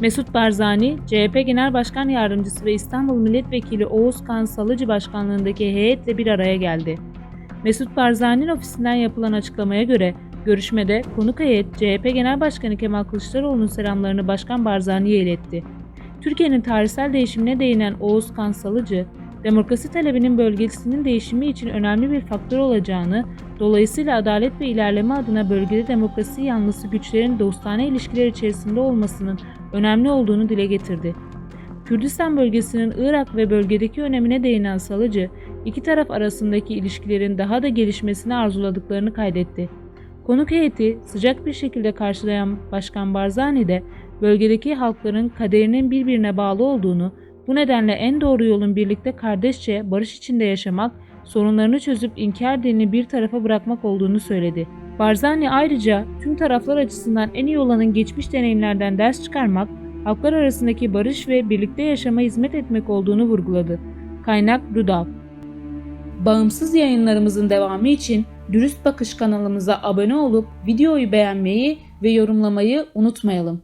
Mesut Barzani, CHP Genel Başkan Yardımcısı ve İstanbul Milletvekili Oğuz Kan Salıcı Başkanlığındaki heyetle bir araya geldi. Mesut Barzani'nin ofisinden yapılan açıklamaya göre görüşmede konuk heyet CHP Genel Başkanı Kemal Kılıçdaroğlu'nun selamlarını Başkan Barzani'ye iletti. Türkiye'nin tarihsel değişimine değinen Oğuz Kan Salıcı, demokrasi talebinin bölgesinin değişimi için önemli bir faktör olacağını, dolayısıyla adalet ve ilerleme adına bölgede demokrasi yanlısı güçlerin dostane ilişkiler içerisinde olmasının önemli olduğunu dile getirdi. Kürdistan bölgesinin Irak ve bölgedeki önemine değinen Salıcı, iki taraf arasındaki ilişkilerin daha da gelişmesini arzuladıklarını kaydetti. Konuk heyeti sıcak bir şekilde karşılayan Başkan Barzani de bölgedeki halkların kaderinin birbirine bağlı olduğunu, bu nedenle en doğru yolun birlikte kardeşçe barış içinde yaşamak, sorunlarını çözüp inkar dilini bir tarafa bırakmak olduğunu söyledi. Barzani ayrıca tüm taraflar açısından en iyi olanın geçmiş deneyimlerden ders çıkarmak, halklar arasındaki barış ve birlikte yaşama hizmet etmek olduğunu vurguladı. Kaynak Rudav Bağımsız yayınlarımızın devamı için Dürüst Bakış kanalımıza abone olup videoyu beğenmeyi ve yorumlamayı unutmayalım.